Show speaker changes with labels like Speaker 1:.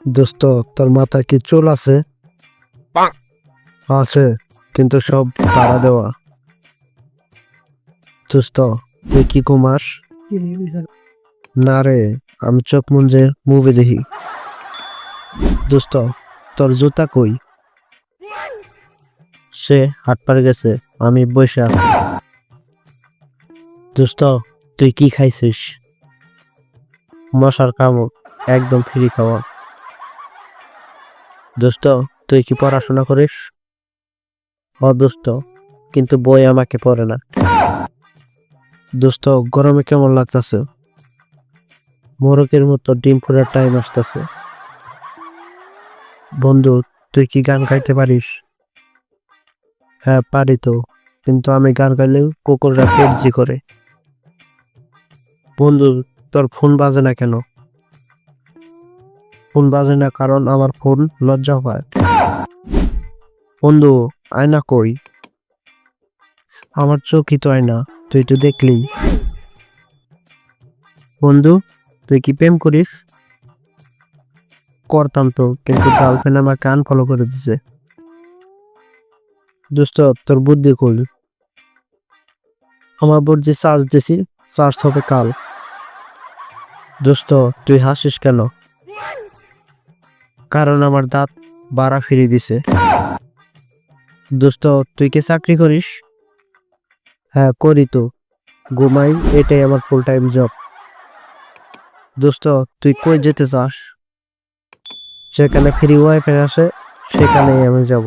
Speaker 1: দোস্ত তোর মাথায় কি চুল আছে? আছে কিন্তু সব তারা দেওয়া। দোস্ত তুই কি ঘুমাস? না রে আমি চোখ মুঞ্জে মুভি দেখি। দোস্ত তোর জুতা কই? সে হাট পারে গেছে আমি বসে আছি। দোস্ত তুই কি খাইছিস? মশার কামড় একদম ফ্রি খাওয়া। দোস্ত, তুই কি পড়াশোনা করিস? ও দোস্ত, কিন্তু বই আমাকে পড়ে না। দোস্ত, গরমে কেমন লাগতাছে? মোরকের মতো ডিম ফোড়ার টাইম আসতেছে। বন্ধু, তুই কি গান গাইতে পারিস? হ্যাঁ পারি তো, কিন্তু আমি গান গাইলেও কুকুররা পেটজি করে। বন্ধু, তোর ফোন বাজে না কেন? ফোন বাজে না কারণ আমার ফোন লজ্জা পায়। বন্ধু, আয়না কই? আমার চোখই তো আয়না, তুই তো দেখলি। বন্ধু, তুই কি প্রেম করিস? করতাম তো, কিন্তু গার্লফ্রেন্ড আমার কান ফলো করে দিছে। দোস্ত, তোর বুদ্ধি কই? আমার বুদ্ধি চার্জ দিছি চার্জ হবে কাল। দোস্ত, তুই হাসিস কেন? কারণ আমার দাঁত বাড়া ফিরিয়ে দিছে। দোস্ত, তুই কি চাকরি করিস? হ্যাঁ করি তো। ঘুমাই, এটাই আমার ফুল টাইম জব দোস্ত, তুই কই যেতে চাস? যেখানে ফ্রি ওয়াইফাই আছে, সেখানেই আমি যাব।